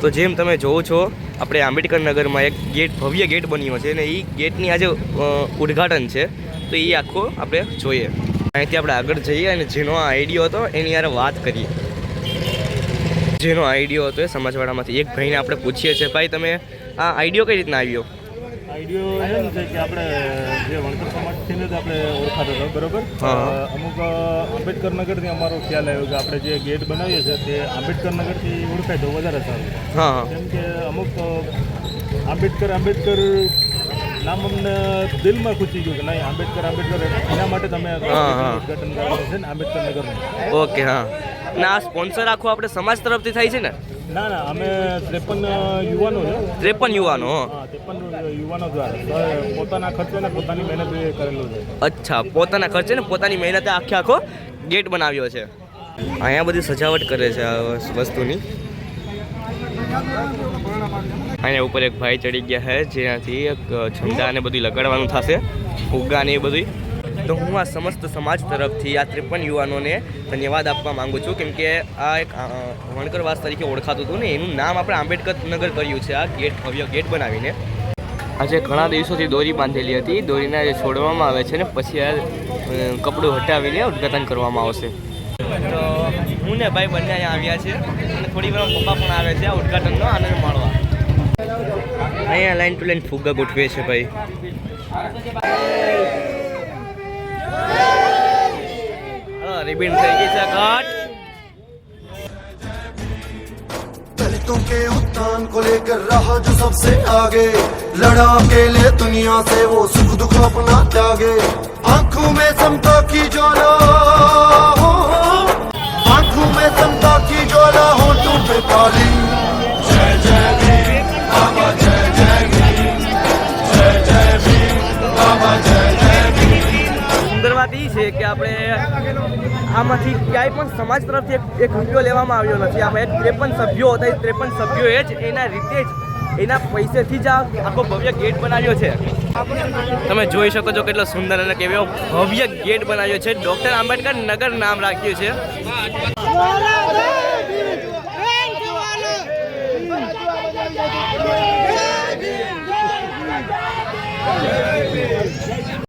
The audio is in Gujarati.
તો જેમ તમે જોવો છો, આપણે આંબેડકર નગરમાં એક ગેટ, ભવ્ય ગેટ બન્યો છે અને એ ગેટની આજે ઉદ્ઘાટન છે. તો એ આખો આપણે જોઈએ. અહીંથી આપણે આગળ જઈએ અને જેનો આ આઈડિયો હતો, એની યાર વાત કરીએ. જેનો આઈડિયો હતો એ સમાજવાળામાંથી એક ભાઈને આપણે પૂછીએ છીએ, ભાઈ, તમે આ આઈડિયો કઈ રીતના આવ્યો? આઈડિયો એમ છે કે આપણે જે વણકર સમાજથી જ આપણે ઓળખાતો હતો બરોબર? અમુક અ, આંબેડકર નગરથી અમારો ખ્યાલ આવ્યો કે આપણે જે ગેટ બનાવીએ છીએ તે આંબેડકર નગરથી ઓળખાય તો વધારે સારું. કેમ કે અમુક આંબેડકર આંબેડકર નામ અમને દિલમાં ખૂચી ગયું કે નહીં આંબેડકર આંબેડકર એના માટે તમે હા. કરવાનું છે ને આંબેડકર નગરનું. ઓકે હા. ના આ સ્પોન્સર આખું આપણે સમાજ તરફથી થાય છે ને? ના ના અમે ત્રેપન યુવાનો છે. ત્રેપન યુવાનો હા. ત્રેપન યુવાનો દ્વારા પોતાના ખર્ચે ને પોતાની મહેનત કરેલું છે. અચ્છા પોતાના ખર્ચે ને પોતાની મહેનતે આખે આખો ગેટ બનાવ્યો છે. અહીંયા બધી સજાવટ કરે છે આ વસ્તુની. અહીંયા ઉપર એક ભાઈ ચડી ગયા છે જેનાથી એક ઝંડા ને બધું લગાડવાનું થશે, ફુગ્ગા ને એ બધું તો હું આ સમસ્ત સમાજ તરફથી, આ ત્રેપન યુવાનોને ધન્યવાદ આપવા માંગુ છું. કેમ કે આ એક વણકરવાસ તરીકે ઓળખાતું હતું ને, એનું નામ આપણે આંબેડકર નગર કર્યું છે, આ ગેટ, ભવ્ય ગેટ બનાવીને. આજે ઘણા દિવસોથી દોરી બાંધેલી હતી. દોરીને આજે છોડવામાં આવે છે ને, પછી આ કપડું હટાવીને ઉદઘાટન કરવામાં આવશે. તો હું ને ભાઈ બંને અહીંયા આવ્યા છે થોડી વાર પપ્પા પણ આવે છે આ ઉદ્ઘાટનનો આનંદ માણવા અહીંયા લાઈન ટુ લાઈન ફુગ્ગા ગોઠવે છે ભાઈ હા રિબિન થઈ ગઈ છે ઘાટ दलितों के उत्थान को लेकर रहा जो सबसे आगे लड़ा अकेले दुनिया से वो सुख दुख अपना त्यागे સુંદર વાત એ છે કે આપણે આમાંથી ક્યાંય પણ સમાજ તરફથી એક એક લેવામાં આવ્યો નથી. એક ત્રેપન સભ્યો હતા. એ ત્રેપન સભ્યોએ જ એના રીતે જ એના પૈસેથી જ આખો ભવ્ય ગેટ બનાવ્યો છે. તમે જોઈ શકો છો કેટલો સુંદર અને કેવો ભવ્ય ગેટ બનાવ્યો છે. ડૉક્ટર આંબેડકર નગર નામ રાખ્યું છે. Yeah.